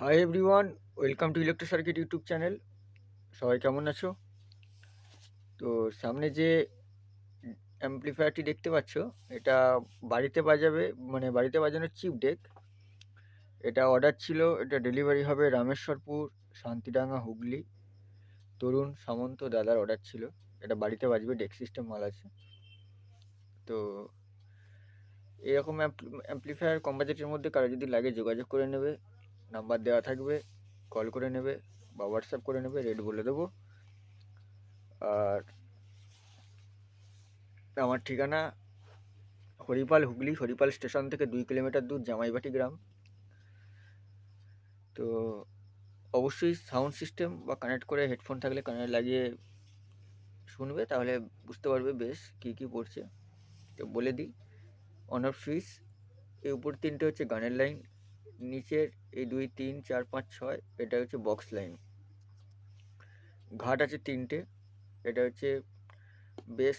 Hi everyone welcome to electro circuit YouTube channel সবাই কেমন আছো? তো সামনে যে অ্যাম্পলিফায়ারটি দেখতে পাচ্ছ, এটা বাড়িতে বাজাবে মানে বাড়িতে বাজানোর চিপ ডেক এটা অর্ডার ছিল, এটা ডেলিভারি হবে রামেশ্বরপুর, শান্তিডাঙ্গা, হুগলি। তরুণ সামন্ত দাদার অর্ডার ছিল। এটা বাড়িতে বাজবে ডেক সিস্টেম মাল আছে। তো এরকম অ্যাম্পলিফায়ার কম বাজেটের মধ্যে কারও যদি লাগে যোগাযোগ করে নেবে, নাম্বার দেওয়া থাকবে, কল করে নেবে বা হোয়াটসঅ্যাপ করে নেবে, রেট বলে দেবো। আর আমার ঠিকানা হরিপাল হুগলি, হরিপাল স্টেশন থেকে দুই কিলোমিটার দূর জামাইবাটি গ্রাম। তো অবশ্যই সাউন্ড সিস্টেম বা কানেক্ট করে হেডফোন থাকলে কানে লাগিয়ে শুনবে, তাহলে বুঝতে পারবে বেশ কী কী পড়ছে। তো বলে দিই অন অফ সুইচ এই উপর তিনটে হচ্ছে গানের লাইন নিচের এই দুই, তিন, চার, পাঁচ, ছয়, এটা হচ্ছে বক্স লাইন ঘাট আছে তিনটে, এটা হচ্ছে বেস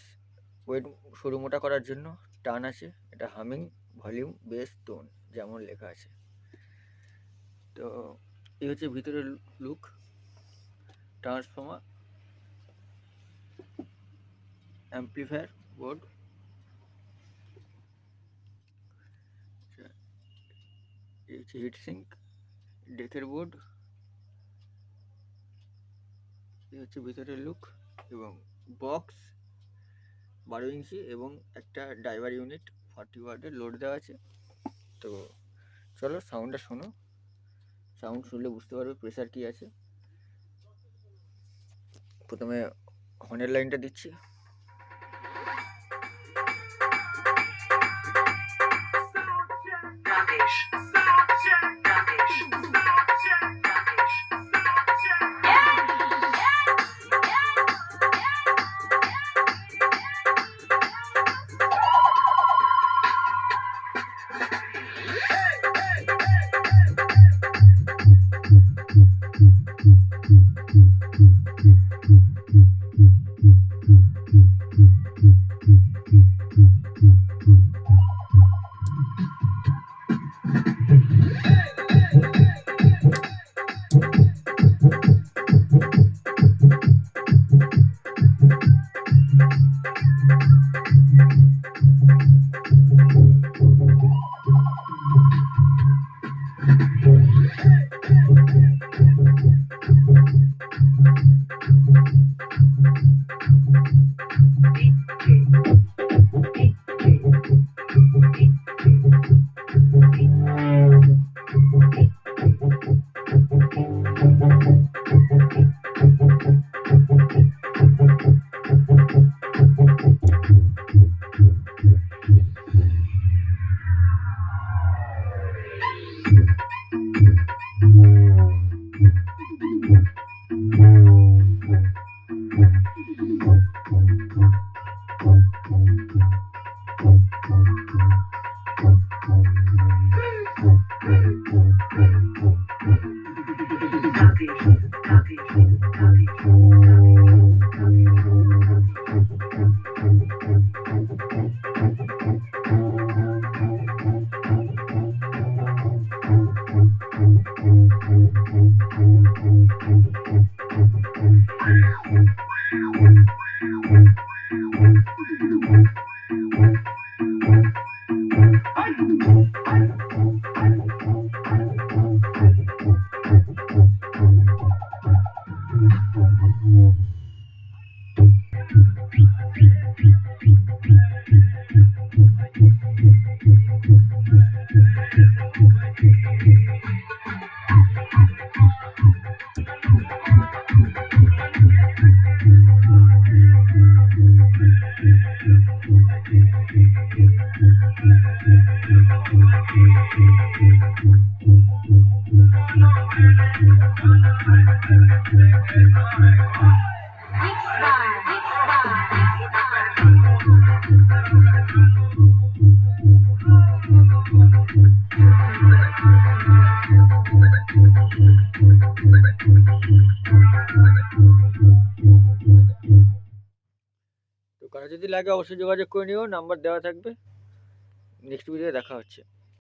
ওয়েট সরু মোটা করার জন্য, টান আছে, এটা হামিং ভলিউম বেস টোন যেমন লেখা আছে। তো এই হচ্ছে ভিতরের লুক ট্রান্সফর্মার অ্যাম্পলিফায়ার বোর্ড হচ্ছে হিট সিঙ্ক ডেকের বোর্ড এই হচ্ছে ভিতরের লুক এবং বক্স বারো ইঞ্চি এবং একটা ড্রাইভার ইউনিট ফর্টি ওয়ার্ডের লোড দেওয়া আছে। তো চলো সাউন্ডটা শোনো। সাউন্ড শুনলে বুঝতে পারবে প্রেশার কী আছে। প্রথমে হর্নের লাইনটা দিচ্ছি. যদি লাগে অবশ্যই যোগাযোগ করে নিও নাম্বার দেওয়া থাকবে। নেক্সট ভিডিও দেখা হচ্ছে।